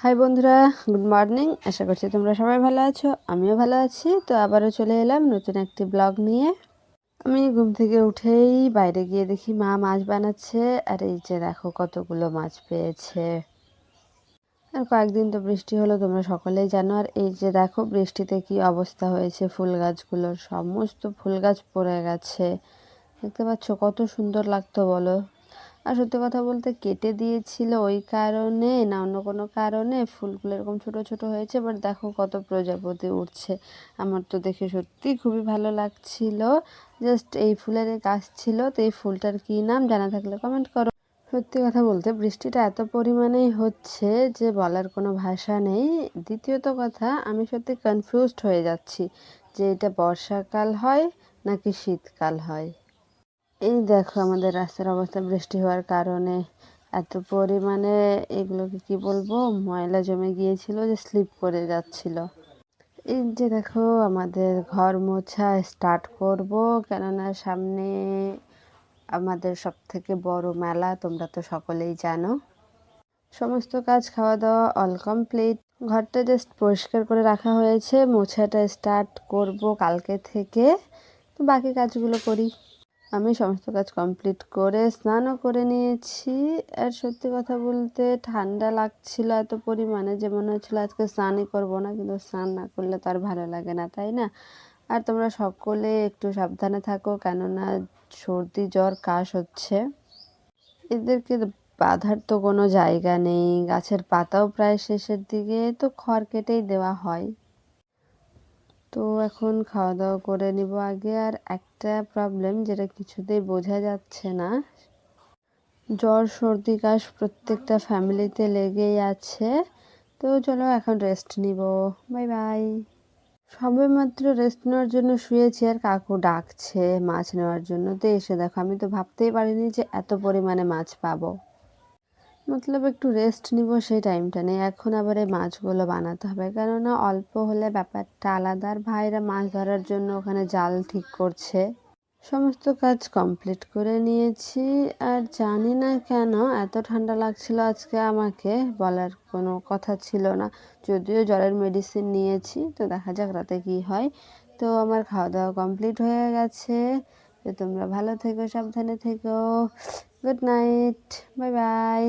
High বন্ধুরা। Good morning আশা করছি তোমরা সবাই ভালো আছো। আমিও ভালো আছি। তো আবারও চলে এলাম নতুন একটি ব্লগ নিয়ে। আমি ঘুম থেকে উঠেই বাইরে গিয়ে দেখি মা মাছ বানাচ্ছে। আর এই যে দেখো, কতগুলো মাছ পেয়েছে। আর কয়েকদিন তো বৃষ্টি হলো, তোমরা সকলেই জানো। আর এই যে দেখো, বৃষ্টিতে কি অবস্থা হয়েছে, ফুল গাছগুলোর সমস্ত ফুল গাছ পড়ে গেছে। দেখতে পাচ্ছ, কত সুন্দর লাগতো, বলো? আর সত্যি কথা বলতে কেটে দিয়েছিল ওই কারণে না অন্য কোনো কারণে। ফুলগুলো এরকম ছোট ছোট হয়েছে বাট দেখো কত প্রজাপতি উঠছে আমার তো দেখে সত্যি খুবই ভালো লাগছিল। জাস্ট এই ফুলের গাছ ছিল, তো এই ফুলটার কী নাম জানা থাকলে কমেন্ট করো। সত্যি কথা বলতে বৃষ্টিটা এত পরিমাণেই হচ্ছে যে বলার কোনো ভাষা নেই। দ্বিতীয়ত কথা, আমি সত্যি কনফিউজড হয়ে যাচ্ছি যে এটা বর্ষাকাল হয় নাকি শীতকাল হয়। এই দেখো আমাদের রাস্তার অবস্থা বৃষ্টি হওয়ার কারণে। এত পরিমাণে এগুলোকে কি বলব? ময়লা জমে গিয়েছিল যে স্লিপ করে যাচ্ছিল। এই যে দেখো আমাদের ঘর মোছা স্টার্ট করব, কেননা সামনে আমাদের সব থেকে বড় মেলা, তোমরা তো সকলেই জানো। সমস্ত কাজ খাওয়া দাওয়া অল কমপ্লিট ঘরটা জাস্ট পরিষ্কার করে রাখা হয়েছে, মোছাটা স্টার্ট করব কালকে থেকে। তো বাকি কাজগুলো করি। আমি সমস্ত কাজ কমপ্লিট করে, স্নানও করে নিয়েছি। আর সত্যি কথা বলতে ঠান্ডা লাগছিল এত পরিমাণে যে মনে হচ্ছিল আজকে স্নানই করব না, কিন্তু স্নান না করলে তো আর ভালো লাগে না, তাই না? আর তোমরা সকলে একটু সাবধানে থাকো, কেননা সর্দি, জ্বর, কাশ হচ্ছে। এদেরকে বাঁধার তো কোনো জায়গা নেই, গাছের পাতাও প্রায় শেষের দিকে, তো খড় কেটেই দেওয়া হয়। তো এখন খাওয়া দাওয়া করে নিব আগে। আর একটা প্রবলেম যেটা কিছুতেই বোঝা যাচ্ছে না, জ্বর, সর্দি, কাশ প্রত্যেকটা ফ্যামিলিতে লেগেই আছে। তো চলো এখন রেস্ট নিব। বাই বাই সবে মাত্র রেস্ট নেওয়ার জন্য শুয়েছি আর কাকু ডাকছে মাছ নেওয়ার জন্য। তো এসে দেখো, আমি তো ভাবতেই পারিনি যে এত পরিমাণে মাছ পাবো। মতলব একটু রেস্ট নিব সেই টাইমটা নেই এখন আবার এই মাছগুলো বানাতে হবে। কেননা অল্প হলে ব্যাপারটা আলাদা। আর ভাইরা মাছ ধরার জন্য ওখানে জাল ঠিক করছে। সমস্ত কাজ কমপ্লিট করে নিয়েছি। আর জানি না কেন এত ঠান্ডা লাগছিল আজকে আমাকে, বলার কোনো কথা ছিল না। যদিও জ্বরের মেডিসিন নিয়েছি, তো দেখা যাক রাতে কি হয়। তো আমার খাওয়া দাওয়া কমপ্লিট হয়ে গেছে। তো তোমরা ভালো থেকো, সাবধানে থেকো। Good night bye bye